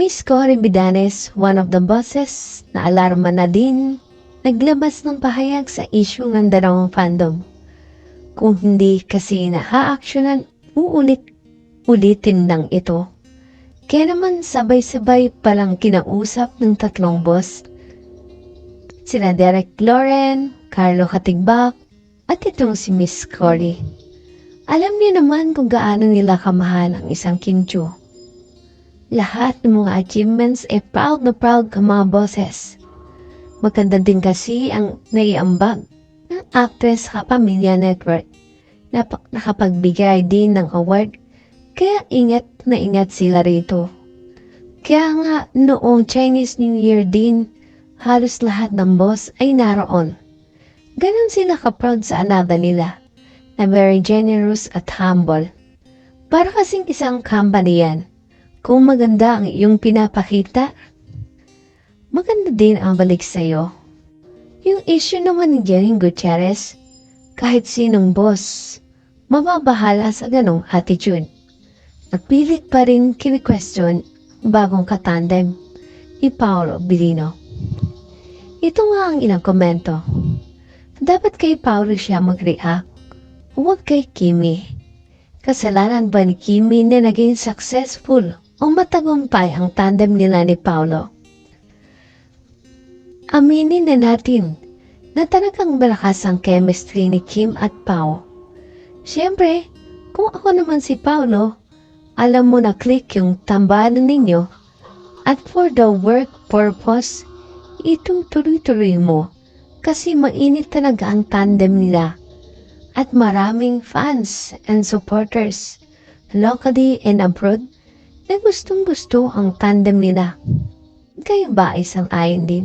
Miss Cory Bidanes, one of the bosses na alarma na din, naglabas ng pahayag sa issue ng dalawang fandom. Kung hindi kasi na-actionan, uulit ulitin lang ito. Kaya naman sabay-sabay palang kinausap ng tatlong boss. Sila Derek Loren, Carlo Katigbak, at itong si Miss Cory. Alam niyo naman kung gaano nila kamahal ang isang Kinchu. Lahat ng mga achievements ay proud na proud ka mga bosses. Maganda din kasi ang naiambag ng actress sa Pamilya Network na pa- nakapagbigay din ng award kaya ingat na ingat sila rito. Kaya nga noong Chinese New Year din, halos lahat ng boss ay naroon. Ganon sila ka-proud sa anada nila na very generous at humble. Para kasing isang company yan. Kung maganda ang iyong pinapakita, maganda din ang balik sa'yo. Yung issue naman ni Jenny Gutierrez, kahit sinong boss, mababahala sa ganong attitude. Nagpilit pa rin kini-question bagong katandem ni Paolo Bilino. Ito nga ang ilang komento. Dapat kay Paolo siya mag-react, huwag kay Kimi. Kasalanan ba ni Kimi na naging successful o matagumpay ang tandem nila ni Paolo? Aminin na natin na talagang malakas ang chemistry ni Kim at Pao. Siyempre, kung ako naman si Paolo, alam mo na click yung tambalan ninyo at for the work purpose, itutuloy-tuloy mo kasi mainit talaga ang tandem nila at maraming fans and supporters locally and abroad na gustong gusto ang tandem nila. Kayo ba isang ayon din?